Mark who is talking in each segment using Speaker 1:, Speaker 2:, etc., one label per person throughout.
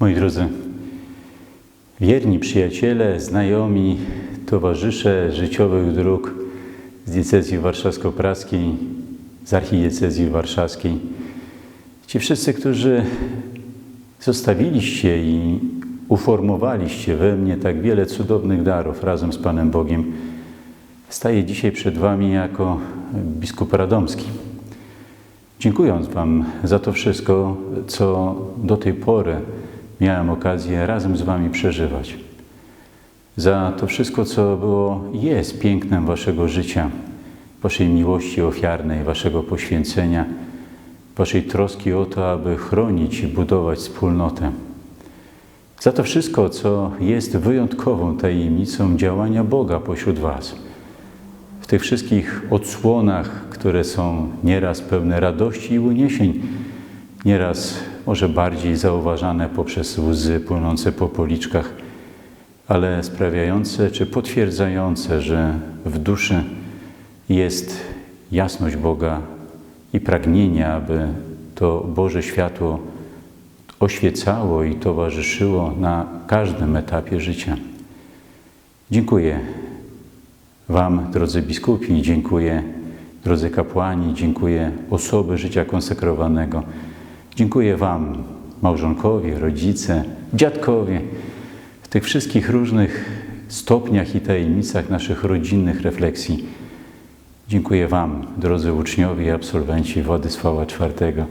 Speaker 1: Moi drodzy, wierni przyjaciele, znajomi, towarzysze życiowych dróg z diecezji warszawsko-praskiej, z archidiecezji warszawskiej, ci wszyscy, którzy zostawiliście i uformowaliście we mnie tak wiele cudownych darów razem z Panem Bogiem, staję dzisiaj przed Wami jako biskup radomski. Dziękując Wam za to wszystko, co do tej pory miałem okazję razem z Wami przeżywać. Za to wszystko, co było jest pięknem Waszego życia, Waszej miłości ofiarnej, Waszego poświęcenia, Waszej troski o to, aby chronić i budować wspólnotę. Za to wszystko, co jest wyjątkową tajemnicą działania Boga pośród Was. W tych wszystkich odsłonach, które są nieraz pełne radości i uniesień, nieraz może bardziej zauważane poprzez łzy płynące po policzkach, ale sprawiające czy potwierdzające, że w duszy jest jasność Boga i pragnienie, aby to Boże światło oświecało i towarzyszyło na każdym etapie życia. Dziękuję Wam, drodzy biskupi, dziękuję drodzy kapłani, dziękuję osoby życia konsekrowanego. Dziękuję Wam, małżonkowie, rodzice, dziadkowie, w tych wszystkich różnych stopniach i tajemnicach naszych rodzinnych refleksji. Dziękuję Wam, drodzy uczniowie i absolwenci Władysława IV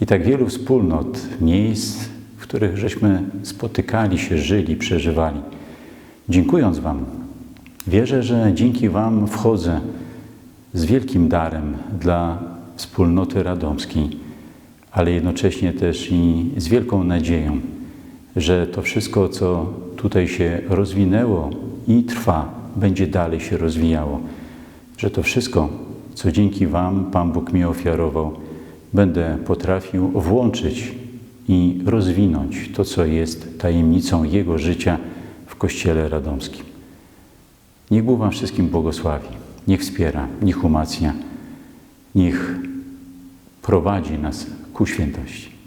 Speaker 1: i tak wielu wspólnot, miejsc, w których żeśmy spotykali się, żyli, przeżywali. Dziękując Wam, wierzę, że dzięki Wam wchodzę z wielkim darem dla wspólnoty radomskiej, ale jednocześnie też i z wielką nadzieją, że to wszystko, co tutaj się rozwinęło i trwa, będzie dalej się rozwijało. Że to wszystko, co dzięki Wam Pan Bóg mi ofiarował, będę potrafił włączyć i rozwinąć to, co jest tajemnicą Jego życia w Kościele Radomskim. Niech Bóg Wam wszystkim błogosławi, niech wspiera, niech umacnia, niech prowadzi nas ku świętości.